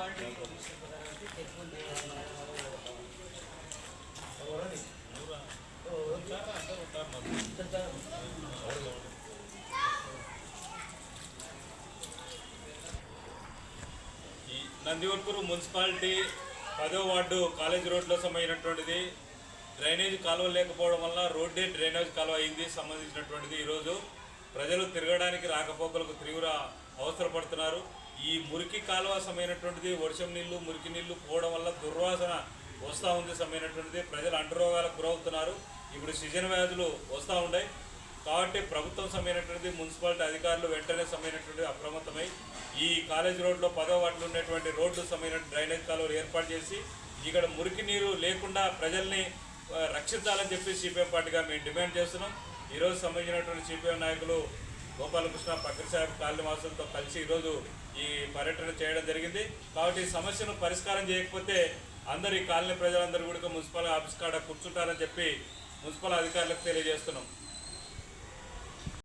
ఈ నందివర్పూర్ మున్సిపాలిటీ పదో ward college రోడ్లో సంబంధించినటువంటిది డ్రైనేజ్ కాలువ లేకపోవడం వల్ల రోడ్డే డ్రైనేజ్ కాలువ అయింది. సంబంధించినటువంటిది ఈరోజు ప్రజలు తిరగడానికి రాకపోకలకు తీవ్ర అవసరపడుతున్నారు. ఈ మురికి కాలువ సమైనటువంటిది వర్షం నీళ్ళు మురికి నీళ్ళు పోవడం వల్ల దుర్వాసన వస్తూ ఉంది సమైనటువంటిది. ప్రజలు అంటురోగాలకు గురవుతున్నారు. ఇప్పుడు సీజన్ వ్యాధులు వస్తూ ఉన్నాయి కాబట్టి ప్రభుత్వం సమైనటువంటిది మున్సిపాలిటీ అధికారులు వెంటనే సమైనటువంటి అప్రమత్తమై ఈ కాలేజ్ రోడ్లో పదో వాటిలో ఉన్నటువంటి రోడ్లు సమైన డ్రైనేజ్ కాలువలు ఏర్పాటు చేసి ఇక్కడ మురికి నీరు లేకుండా ప్రజల్ని రక్షించాలని చెప్పి సిపిఎం పార్టీగా మేము డిమాండ్ చేస్తున్నాం. ఈరోజు సంబంధించినటువంటి సిపిఎం నాయకులు గోపాలకృష్ణ పక్కన సాహెబ్ కాలనీ వాసులతో కలిసి ఈరోజు ఈ పర్యటన చేయడం జరిగింది. కాబట్టి ఈ సమస్యను పరిష్కారం చేయకపోతే అందరు ఈ కాలనీ ప్రజలందరూ కూడా మున్సిపల్ ఆఫీస్ కాడ కూర్చుంటారని చెప్పి మున్సిపల్ అధికారులకు తెలియజేస్తున్నాం.